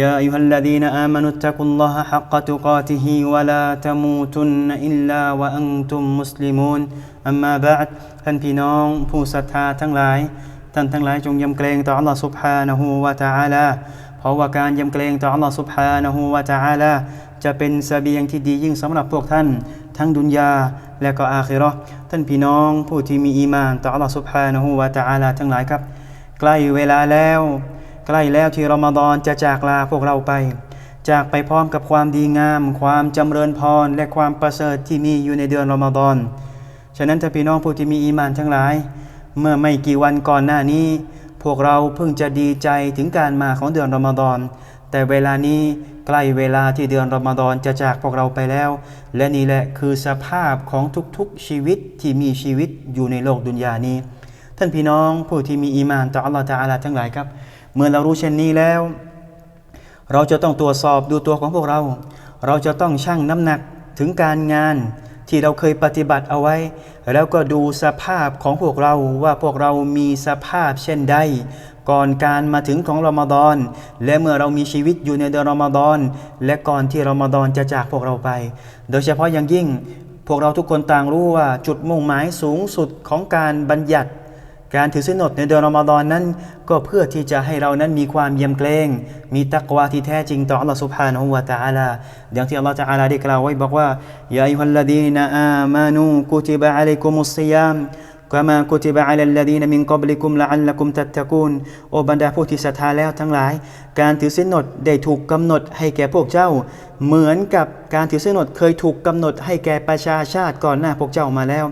يا أيها الذين آمنوا اتقوا الله حق تقاته ولا تموتن إلا وأنتم مسلمون أما بعد ท่านพี่น้องผู้ศรัทธาทั้งหลาย ท่านทั้งหลายจงยำเกรงต่อ Allah سبحانه และ تعالى เพราะว่าการยำเกรงต่อ Allah سبحانه และ تعالى จะเป็นเสบียงที่ดียิ่งสำหรับพวกท่าน ทั้งดุนยาและก็อาคิเราะห์ท่านพี่น้องผู้ที่มีอีมานต่อ Allah سبحانه และ تعالى ทั้งหลายครับ ใกล้เวลาแล้ว ใกล้แล้วที่รอมฎอนจะจากลาพวกเราไป จากไปพร้อมกับความดีงาม ความจำเริญพรและความประเสริฐที่มีอยู่ในเดือนรอมฎอน ฉะนั้นถ้าพี่น้องผู้ที่มีอีมานทั้งหลาย เมื่อไม่กี่วันก่อนหน้านี้ พวกเราเพิ่งจะดีใจถึงการมาของเดือนรอมฎอนแต่เวลานี้ใกล้เวลาที่เดือนรอมฎอนจะจากพวกเราไปแล้ว และนี่แหละคือสภาพของทุกๆชีวิตที่มีชีวิตอยู่ในโลกดุนยานี้ ท่านพี่น้องผู้ที่มีอีมานต่ออัลลอฮฺตะอาลาทั้งหลายครับ เมื่อเรารู้เช่นนี้แล้ว เราจะต้องตรวจสอบดูตัวของพวกเรา เราจะต้องชั่งน้ำหนักถึงการงานที่เราเคยปฏิบัติเอาไว้ แล้วก็ดูสภาพของพวกเราว่าพวกเรามีสภาพเช่นใด ก่อนการมาถึงของรอมฎอนและเมื่อเรามีชีวิตอยู่ในเดือนรอมฎอนและก่อนที่รอมฎอนจะจากพวกเราไป โดยเฉพาะอย่างยิ่ง พวกเราทุกคนต่างรู้ว่าจุดมุ่งหมายสูงสุดของการบัญญัติ การถือศีลอดในเดือนรอมฎอนนั้น ก็เพื่อที่จะให้เรานั้นมีความเยี่ยมเกรง มีตักวาที่แท้จริงต่อ Allah سبحانه และ تعالى อย่างที่ Allah تعالى ได้กล่าวไว้บอกว่ายาอิฮัลลดีนอามานูกุติบะอะลัยกุมุสซิยามกามากุติบะอะลัลลดีนมินกับลิกุมละอัลลักุมตัตตะกูนโอบรรดาผู้ที่ศรัทธาแล้วทั้งหลาย การถือศีลอดได้ถูกกำหนดให้แก่พวกเจ้า เหมือนกับการถือศีลอดเคยถูกกำหนดให้แก่ประชาชาติก่อนหน้าพวกเจ้ามาแล้ว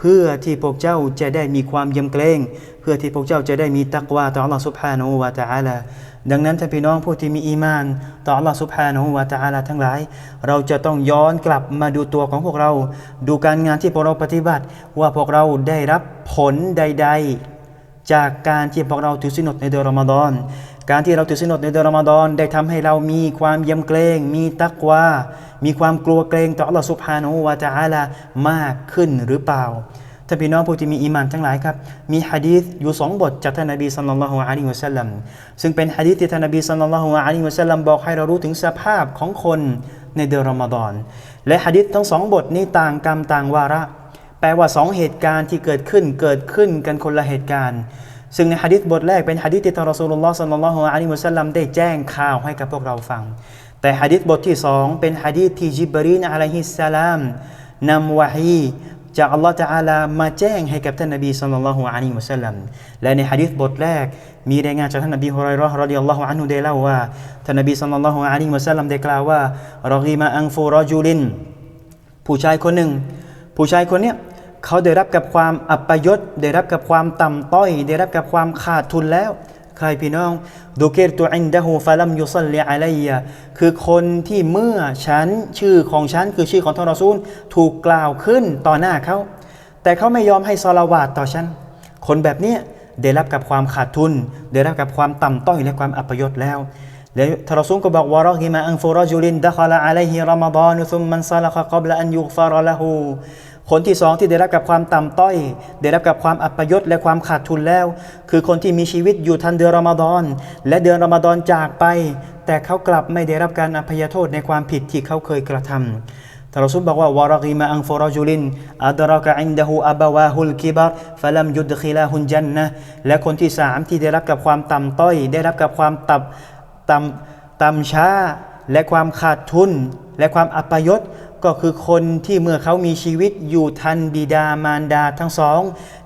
เพื่อที่พวกเจ้าจะได้มีความยำเกรง เพื่อที่พวกเจ้าจะได้มีตักวาต่อ Allah سبحانه และ تعالى ดังนั้นถ้าพี่น้องผู้ที่มีอีมานต่อ Allah سبحانه และ تعالى ทั้งหลาย เราจะต้องย้อนกลับมาดูตัวของพวกเรา ดูการงานที่พวกเราปฏิบัติ ว่าพวกเราได้รับผลใด ๆ จากการที่พวกเราถือศีลอดในเดือนรอมฎอน การที่เราถือศีลอดในเดือนรอมฎอนได้ทำให้เรามีความยำเกรง มีตักวามีความกลัวเกรงต่ออัลลอฮฺสุบฮานูวาจาลามากขึ้นหรือเปล่าท่านพี่น้องผู้ที่มีอีมานทั้งหลายครับ มีฮะดีษอยู่สองบทจากท่านนบีสัลลัลลอฮุอะลัยฮิวะสัลลัมซึ่งเป็นฮะดีษที่ท่านนบีสัลลัลลอฮุอะลัยฮิวะสัลลัมบอกให้เรารู้ถึงสภาพของคนในเดือนรอมฎอนและฮะดีษทั้งสองบทนี้ต่างกรรมต่างวาระ แปลว่าสองเหตุการณ์ที่เกิดขึ้นเกิดขึ้นกันคนละเหตุการณ์ ซึ่งในฮะดิษบทแรกเป็นฮะดิษที่ท่านรอสูลุลลอฮ์สัลลัลลอฮุอะลัยฮิวะสัลลัมได้แจ้งข่าวให้กับพวกเราฟัง แต่ฮะดิษบทที่สองเป็นฮะดิษที่จิบรีนอะลัยฮิสสลามนำวะฮีจากอัลลอฮ์ตะอาลามาแจ้งให้กับท่านนบีสัลลัลลอฮุอะลัยฮิวะสัลลัมและในฮะดิษบทแรกมีรายงานจากท่านนบีฮุรัยรอฮ์รดิยัลลอฮุอันฮุได้เล่าว่าท่านนบีสัลลัลลอฮุอะลัยฮิวะสัลลัมได้กล่าวว่ารอกีมาอังฟูรอจูลิน ผู้ชายคนหนึ่ง ผู้ชายคนเนี้ย เขาได้รับกับความอัปยศได้รับกับความต่ำต้อย ได้รับกับความขาดทุนแล้ว ใครพี่น้องดูเกรตุอินดะฮูฟะลัมยุซัลลิอะลัยยะคือคนที่เมื่อฉันชื่อของฉันคือชื่อของท่านรอซูลถูกกล่าวขึ้นต่อหน้าเขา แต่เขาไม่ยอมให้ซอลาวาตต่อฉัน คนแบบเนี้ยได้รับกับความขาดทุน ได้รับกับความต่ำต้อยและความอัปยศแล้วแล้วทารซูลก็บอกว่ารอฮิมาอังฟูรจูลินดะคอลาอะลัยฮิรอมฎอนซุมมันซาลกะกับละอันยุกฟารละฮู คนที่สองที่ได้รับกับความต่ำต้อย ได้รับกับความอัปยศและความขาดทุนแล้ว คือคนที่มีชีวิตอยู่ทันเดือนรอมฎอน และเดือนรอมฎอนจากไป แต่เขากลับไม่ได้รับการอภัยโทษในความผิดที่เขาเคยกระทำท่ารอซูลบอกว่าวารกีมาอังฟรจุลินอัดรากะอินดะฮูอับวาฮุลกิบัรฟลัมยุดคิลาฮุนจันนะและคนที่สามที่ได้รับกับความต่ำต้อย ได้รับกับความตับต่ำต่ำช้า และความขาดทุน และความอัปยศ ก็คือคนที่เมื่อเขามีชีวิตอยู่ทันบิดามารดาทั้งสอง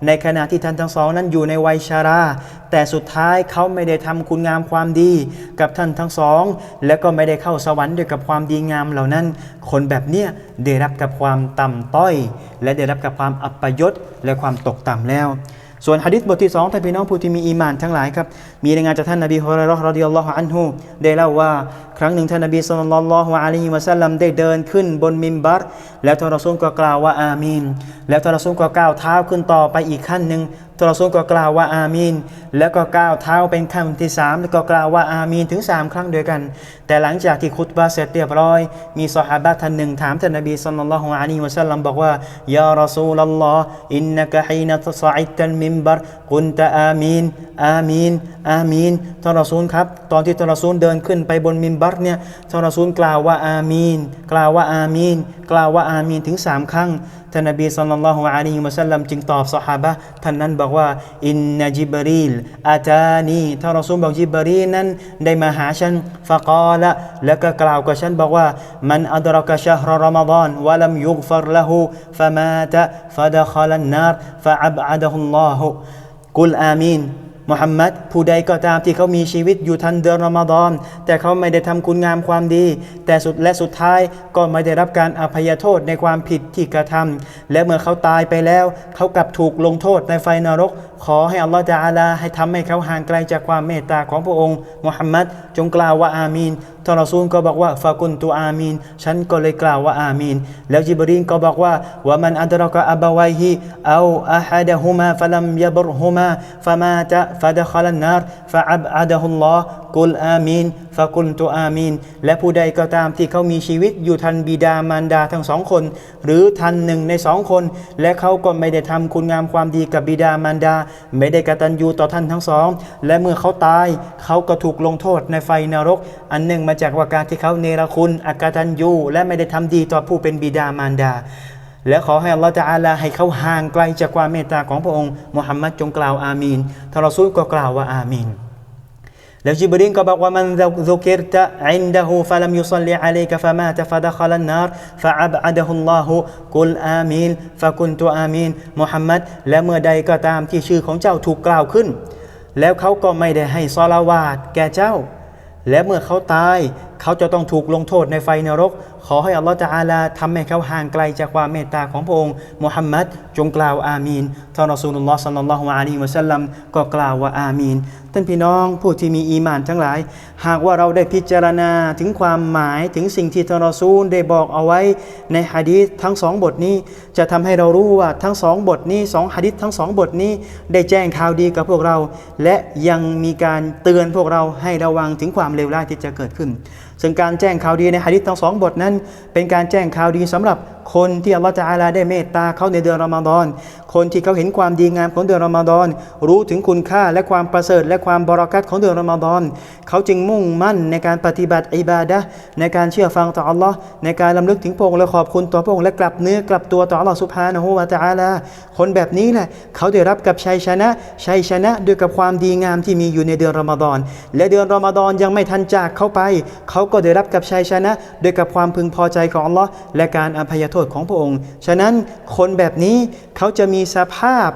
ในขณะที่ท่านทั้งสอง นั้นอยู่ในวัยชารา แต่สุดท้ายเขาไม่ได้ทำคุณงามความดีกับท่านทั้งสอง และก็ไม่ได้เข้าสวรรค์ด้วยกับความดีงามเหล่านั้น คนแบบเนี้ยได้รับกับความต่ำต้อย และได้รับกับความอัปยศและความตกต่ำแล้วส่วนฮะดิษบทที่สองท่านพี่น้องผู้ที่มีอีมานทั้งหลายครับ มีรายงานจากท่านนบีฮุรเราะห์รอฎิยัลลอฮุอันฮุได้เล่าว่าครั้งหนึ่งท่านนบีสุลต่านละฮ์อะลัยฮิวะสัลลัมได้เดินขึ้นบนมิมบัรแล้วท่านรอซูลก็กล่าวว่าอามีนแล้วท่านรอซูลก็ก้าวเท้าขึ้นต่อไปอีกขั้นหนึ่งท่านรอซูลก็กล่าวว่าอามีนแล้วก็ก้าวเท้าเป็นขั้นที่สามแล้วก็กล่าวว่าอามีนถึงสามครั้งด้วยกัน แต่หลังจากที่คุตบะเสร็จเรียบร้อย มีซอฮาบะท่านหนึ่งถามท่านนบีสุลต่านละฮ์อะลัยฮิวะสัลลัมบอกว่ายารอซูลลอฮ์อินนักฮีนัตซอิตันมิมบัรกุนตะอามีนอามีนอามีนท่านรอซูลครับ ตอนที่ท่านรอซูลเดินขึ้นไปบนมิมบัรเนี่ยท่านรอซูลกล่าวว่าอามีน กล่าวว่าอามีน กล่าวว่าอามีนถึงสามครั้งท่านนบีสัลลัลลอฮุอะลัยฮิวะสัลลัมจึงตอบสหายท่านนั้นบอกว่าอินนจิบรีลอาจานีท่านรอซูลบอกจิบรีลนั้นได้มาหาฉันฟะกอละแล้วก็กล่าวกับฉันบอกว่ามันอัดรกชะฮรรอมฎอนวะลัมยุกฟัรละหูฟะมาตะฟะดะคลันนารฟะอับอะดะฮุลลอฮุกุลอามีน มุฮัมมัดผู้ใดก็ตามที่เขามีชีวิตอยู่ทันเดือนรอมฎอนแต่เขาไม่ได้ทำคุณงามความดี แต่สุดและสุดท้ายก็ไม่ได้รับการอภัยโทษในความผิดที่กระทำและเมื่อเขาตายไปแล้ว เขากลับถูกลงโทษในไฟนรก ขอให้อัลลอฮฺจาอาลาให้ทำให้เขาห่างไกลจากความเมตตาของพระองค์มุฮัมมัดจงกล่าวว่าอามีนท่านรอซูลก็บอกว่าฟากุนตุอามีนฉันก็เลยกล่าวว่าอามีนแล้วจิบรีนก็บอกว่าว่ามันอัดรกะอับวายฮิเอาอะฮัดะฮุมาฟะลัมยบรฮุมาฟะมาตะฟะดะคลันนารฟะอับอะดะฮุลลอฮ์กุลอามีนฟะกุลตุอามีนและผู้ใดก็ตามที่เขามีชีวิตอยู่ทันบิดามารดาทั้งสองคน หรือทันหนึ่งในสองคน และเขาก็ไม่ได้ทำคุณงามความดีกับบิดามารดา ไม่ได้กตัญญูต่อท่านทั้งสอง และเมื่อเขาตายเขาก็ถูกลงโทษในไฟนรก อันหนึ่งมาจากว่าการที่เขาเนรคุณอากตัญญูและไม่ได้ทำดีต่อผู้เป็นบิดามารดา และขอให้อัลลอฮฺจะอาลาให้เขาห่างไกลจากความเมตตาของพระองค์มุฮัมมัดจงกล่าวอามีนทารอซูลก็กล่าวว่าอามีนแล้วจิบรีนก็บอกว่ามันซุกิรตะอินดะฮูฟะลัมยุศลิอะลัยกะฟะมาตะฟะดะคลันนารฟะอับอะดะฮุลลอฮุกุลอามีนฟะกุนตุอามีนมุฮัมมัดและเมื่อใดก็ตามที่ชื่อของเจ้าถูกกล่าวขึ้น แล้วเขาก็ไม่ได้ให้ซอลาวาตแก่เจ้า และเมื่อเขาตาย เขาจะต้องถูกลงโทษในไฟนรก ขอให้อัลลอฮฺจะอาลาทำให้เขาห่างไกลจากความเมตตาของพระองค์มุฮัมมัดจงกล่าวอามีนท่านรอซูลุลลอฮ์สัลลัลลอฮุอะลัยฮิวะสัลลัมก็กล่าวว่าอามีนท่านพี่น้องผู้ที่มีอีมานทั้งหลาย หากว่าเราได้พิจารณาถึงความหมายถึงสิ่งที่ท่านรอซูลได้บอกเอาไว้ในฮะดีษทั้งสองบทนี้ จะทำให้เรารู้ว่าทั้งสองบทนี้สองฮะดีษทั้งสองบทนี้ ได้แจ้งข่าวดีกับพวกเรา และยังมีการเตือนพวกเราให้ระวังถึงความเลวร้ายที่จะเกิดขึ้น ซึ่งการแจ้งข่าวดีในฮะดิษทั้งสองบทนั้น เป็นการแจ้งข่าวดีสำหรับคนที่อัลลอฮฺจะอาลาได้เมตตาเขาในเดือนรอมฎอน คนที่เขาเห็นความดีงามของเดือนรอมฎอน รู้ถึงคุณค่าและความประเสริฐ และความบรารักัตของเดือนรอมฎอน เขาจึงมุ่งมั่นในการปฏิบัติอิบาดะในการเชื่อฟังต่ออัลลอฮ์ในการลำลึกถึงพระองค์และขอบคุณต่อพระองค์และกลับเนื้อกลับตัวต่ออัลลอฮ์สุบฮานะฮูวะตะอาลาคนแบบนี้แหละเขาได้รับกับชัยชนะชัยชนะด้วยกับความดีงามที่มีอยู่ในเดือนรอมฎอน และเดือนรอมฎอนยังไม่ทันจากเข้าไป เขาก็ได้รับกับชัยชนะด้วยกับความพึงพอใจของอัลลอฮ์และการอภัยโทษของพระองค์ ฉะนั้นคนแบบนี้เขาจะมีสภาพ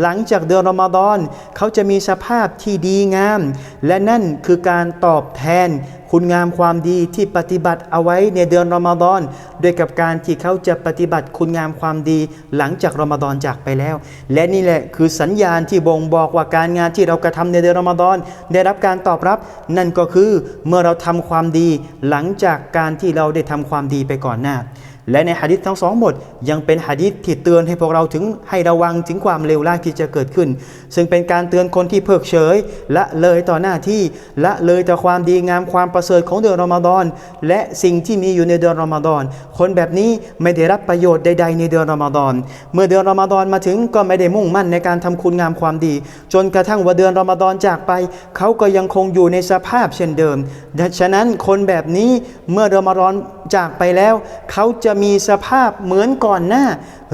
หลังจากเดือนรอมฎอนเขาจะมีสภาพที่ดีงาม และนั่นคือการตอบแทน คุณงามความดีที่ปฏิบัติเอาไว้ในเดือนรอมฎอนด้วยกับการที่เขาจะปฏิบัติคุณงามความดี หลังจากรอมฎอนจากไปแล้ว และนี่แหละคือสัญญาณที่บ่งบอกว่าการงานที่เรากระทำในเดือนรอมฎอนได้รับการตอบรับ นั่นก็คือเมื่อเราทำความดี หลังจากการที่เราได้ทำความดีไปก่อนหน้า และในหะดิษทั้งสองบทยังเป็นหะดิษที่เตือนให้พวกเราถึงให้ระวังถึงความเลวร้ายที่จะเกิดขึ้น ซึ่งเป็นการเตือนคนที่เพิกเฉยละเลยต่อหน้าที่ละเลยต่อความดีงามความประเสริฐของเดือนรอมฎอน และสิ่งที่มีอยู่ในเดือนรอมฎอน คนแบบนี้ไม่ได้รับประโยชน์ใด ๆ ในเดือนรอมฎอน เมื่อเดือนรอมฎอนมาถึงก็ไม่ได้มุ่งมั่นในการทำคุณงามความดี จนกระทั่งว่าเดือนรอมฎอนจากไป เขาก็ยังคงอยู่ในสภาพเช่นเดิมดังฉะนั้นคนแบบนี้เมื่อเดือนรอมฎอนจากไปแล้ว เขาจะมีสภาพเหมือนก่อนหน้า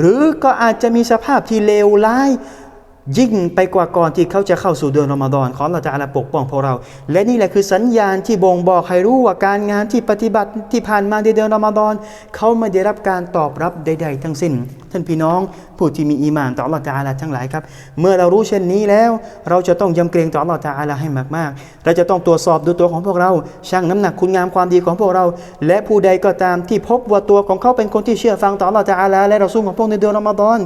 หรือก็อาจจะมีสภาพที่เลวร้าย ยิ่งไปกว่าก่อนที่เขาจะเข้าสู่เดือนรอมฎอนขอเราจะอาลาปกป้องพวกเรา และนี่แหละคือสัญญาณที่บ่งบอกให้รู้ว่าการงานที่ปฏิบัติที่ผ่านมาในเดือนรอมฎอนเขาไม่ได้รับการตอบรับใด ๆ ทั้งสิ้น ท่านพี่น้อง ผู้ที่มีอีมานต่ออัลลอฮฺตะอาลาทั้งหลายครับ เมื่อเรารู้เช่นนี้แล้ว เราจะต้องยำเกรงต่ออัลลอฮฺตะอาลาให้มากๆ เราจะต้องตรวจสอบดูตัวของพวกเราชั่งน้ำหนักคุณงามความดีของพวกเรา และผู้ใดก็ตามที่พบว่าตัวของเขาเป็นคนที่เชื่อฟังต่ออัลลอฮฺตะอาลาและเราสู้ของพวกในเดือนรอมฎอน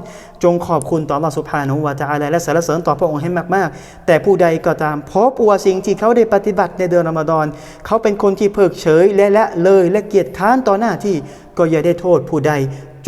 จงขอบคุณต่ออัลลอฮฺสุบฮานวะตะอาลาและสรรเสริญต่อพระองค์ให้มากๆ แต่ผู้ใดก็ตามพบว่าสิ่งที่เขาได้ปฏิบัติในเดือนรอมฎอนเขาเป็นคนที่เพิกเฉยและละเลยและเกียจค้านต่อหน้าที่ก็อย่าได้โทษผู้ใด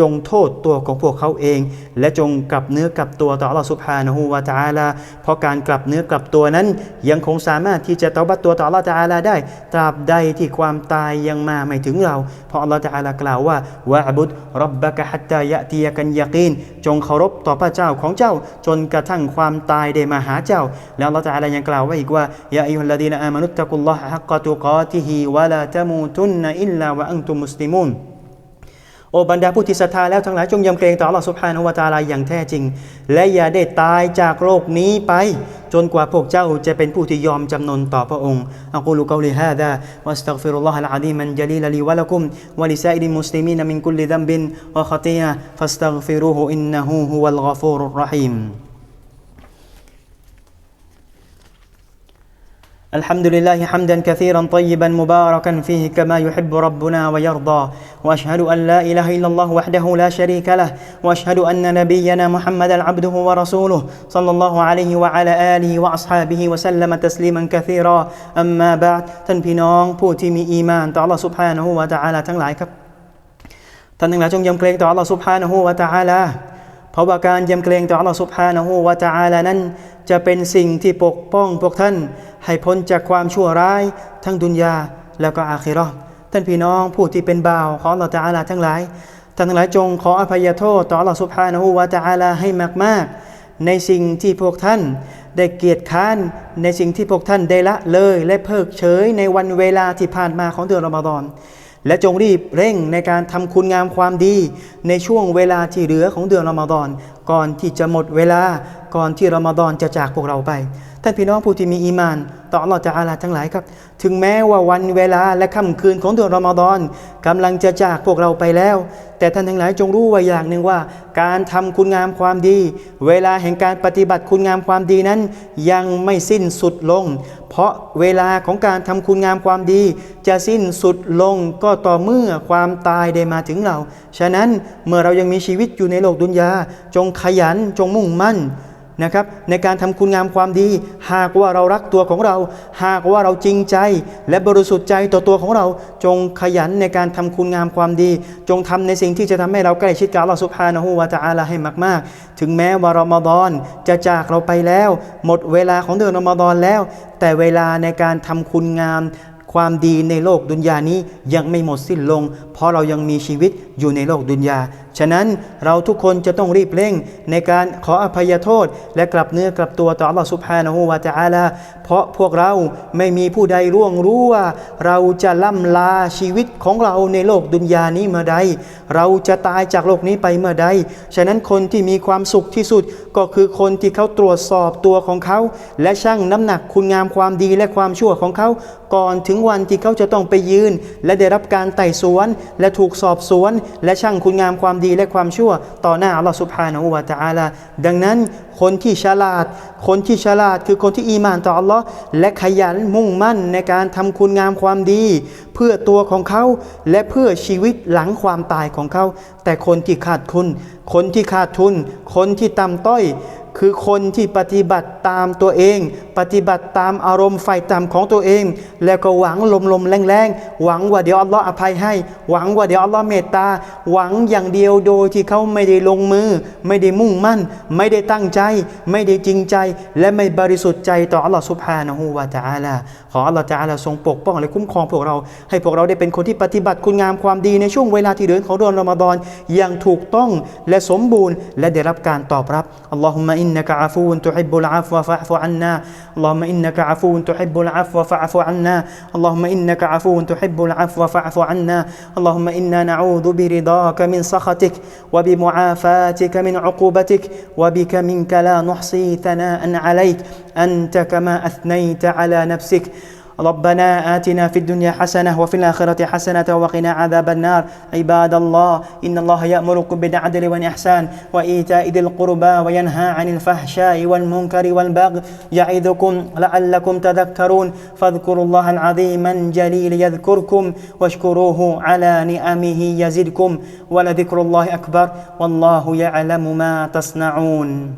จงโทษตัวของพวกเขาเอง และจงกลับเนื้อกลับตัวต่อ Allah Subhanahu wa Taala เพราะการกลับเนื้อกลับตัวนั้น ยังคงสามารถที่จะตอบัตตัวต่อ Allah Taala ได้ ตราบใดที่ความตายยังมาไม่ถึงเรา เพราะ Allah Taala กล่าวว่าวะบุดรับบะกะฮัตตายะตียกันยากีนจงเคารพต่อพระเจ้าของเจ้า จนกระทั่งความตายได้มาหาเจ้า แล้ว Allah Taala ยังกล่าวไว้อีกว่ายาอัยฮุลลดีนอามานุตตะกุลลอฮะฮักกะตุกาติฮิวะลาตะมูตุนนะอิลลาวะอันตุมุสลิมูน โอบรรดาผู้ที่ศรัทธาแล้วทั้งหลายจงยำเกรงต่อ Allah Subhanahu wa Taala อย่างแท้จริง และอย่าได้ตายจากโลกนี้ไป จนกว่าพวกเจ้าจะเป็นผู้ที่ยอมจำนนต่อพระองค์อักูลุกอลิฮาดาวัสตักฟิรุลลอฮะลอะดีมันจลีลลีวะลักุมวะลิซาอิดิมุสลิมีนมินกุลลิดัมบินวะขตียะฟัสตักฟิรุฮุอินนะฮูฮุวัลกอฟูรุรรหีม الحمد لله حمدا كثيرا طيبا مباركا فيه كما يحب ربنا ويرضى واشهد ان لا اله الا الله وحده لا شريك له واشهد ان نبينا محمدا عبده ورسوله صلى الله عليه وعلى اله واصحابه وسلم تسليما كثيرا اما بعد ท่านพี่น้องผู้ที่มีอีมานต่อ Allah سبحانه และ تعالى ทั้งหลายครับท่านทั้งหลายจงยำเกรงต่อ Allah سبحانه และ تعالى เพราะว่าการยำเกรงต่ออัลลอฮฺสุบฮานะฮูวาตาอาลานั้น จะเป็นสิ่งที่ปกป้องพวกท่าน ให้พ้นจากความชั่วร้าย ทั้งดุนยาแล้วก็อาคิรอท่านพี่น้องผู้ที่เป็นบ่าวขออัลลอฮฺตาอาลาทั้งหลายท่านทั้งหลายจงขออภัยโทษต่ออัลลอฮฺสุบฮานะฮูวาตาอาลาให้มากๆ ในสิ่งที่พวกท่านได้เกียรติค้านในสิ่งที่พวกท่านได้ละเลย และเพิกเฉยในวันเวลาที่ผ่านมาของเดือนรอมฎอน และจงรีบเร่งในการทำคุณงามความดี ในช่วงเวลาที่เหลือของเดือนรอมฎอน ก่อนที่จะหมดเวลาก่อนที่รอมฎอนจะจากพวกเราไป ท่านพี่น้องผู้ที่มีอีมานต่ออัลลอฮฺจะอาลาทั้งหลายครับ ถึงแม้ว่าวันเวลาและค่ำคืนของเดือนรอมฎอนกำลังจะจากพวกเราไปแล้ว แต่ท่านทั้งหลายจงรู้ไว้อย่างหนึ่งว่า การทำคุณงามความดี เวลาแห่งการปฏิบัติคุณงามความดีนั้น ยังไม่สิ้นสุดลง เพราะเวลาของการทำคุณงามความดี จะสิ้นสุดลงก็ต่อเมื่อความตายได้มาถึงเรา ฉะนั้นเมื่อเรายังมีชีวิตอยู่ในโลกดุนยาจงขยันจงมุ่งมั่น นะครับในการทำคุณงามความดี หากว่าเรารักตัวของเรา หากว่าเราจริงใจ และบริสุทธิ์ใจต่อตัวของเรา จงขยันในการทำคุณงามความดี จงทำในสิ่งที่จะทำให้เราใกล้ชิดกับอัลลอฮฺสุบฮานะฮูวาตาอาลาให้มาก ๆ ถึงแม้ว่ารอมฎอนจะจากเราไปแล้ว หมดเวลาของเดือนรอมฎอนแล้ว แต่เวลาในการทำคุณงามความดีในโลกดุนยานี้ยังไม่หมดสิ้นลง เพราะเรายังมีชีวิตอยู่ในโลกดุนยา ฉะนั้นเราทุกคนจะต้องรีบเร่งในการขออภัยโทษ และกลับเนื้อกลับตัวต่อ Allah Subhanahu wa Taala เพราะพวกเราไม่มีผู้ใดร่วงรู้ว่าเราจะล่ำลาชีวิตของเราในโลกดุนยานี้เมื่อใด เราจะตายจากโลกนี้ไปเมื่อใด ฉะนั้นคนที่มีความสุขที่สุดก็คือคนที่เขาตรวจสอบตัวของเขา และชั่งน้ำหนักคุณงามความดีและความชั่วของเขา ก่อนถึงวันที่เขาจะต้องไปยืน และได้รับการไต่สวน และถูกสอบสวน และชั่งคุณงามความดีและความชั่ว ต่อหน้าอัลลอฮฺสุบฮานาอูวาตาอาลาดังนั้นคนที่ฉลาด คนที่ฉลาดคือคนที่อีมานต่ออัลลอฮ์และขยันมุ่งมั่นในการทำคุณงามความดี เพื่อตัวของเขาและเพื่อชีวิตหลังความตายของเขา แต่คนที่ขาดทุน คนที่ขาดทุน คนที่ต่ำต้อย คือคนที่ปฏิบัติตามตัวเอง ปฏิบัติตามอารมณ์ไฟต่ำของตัวเอง แล้วก็หวังลมลมแรงๆหวังว่าเดี๋ยวอัลลอฮ์อภัยให้ หวังว่าเดี๋ยวอัลลอฮ์เมตตา หวังอย่างเดียวโดยที่เขาไม่ได้ลงมือ ไม่ได้มุ่งมั่น ไม่ได้ตั้งใจ ไม่ได้จริงใจ และไม่บริสุทธิ์ใจต่ออัลลอฮ์สุบฮานะฮูวาตาลาขออัลลอฮ์ตาลาทรงปกป้องและคุ้มครองพวกเรา ให้พวกเราได้เป็นคนที่ปฏิบัติคุณงามความดีในช่วงเวลาที่เดือนของเดือนรอมฎอนอย่างถูกต้องและสมบูรณ์ และได้รับการตอบรับอัลลอฮุมะ إنك عفو تحب العفو فاعف عنا. اللهم إنك عفو تحب العفو فاعف عنا. اللهم إنك عفو تحب العفو فاعف عنا. اللهم إنا نعوذ برضاك من سخطك وبمعافاتك من عقوبتك وبك منك لا نحصي ثناء عليك. أنت كما أثنيت على نفسك. ربنا آتنا في الدنيا حسنة وفي الآخرة حسنة وقنا عذاب النار. عباد الله إن الله يأمركم بالعدل والإحسان وإيتاء ذي القربى وينهى عن الفحشاء والمنكر والبغي يعظكم لعلكم تذكرون. فاذكروا الله العظيم الجليل يذكركم واشكروه على نعمه يزدكم ولذكر الله أكبر والله يعلم ما تصنعون.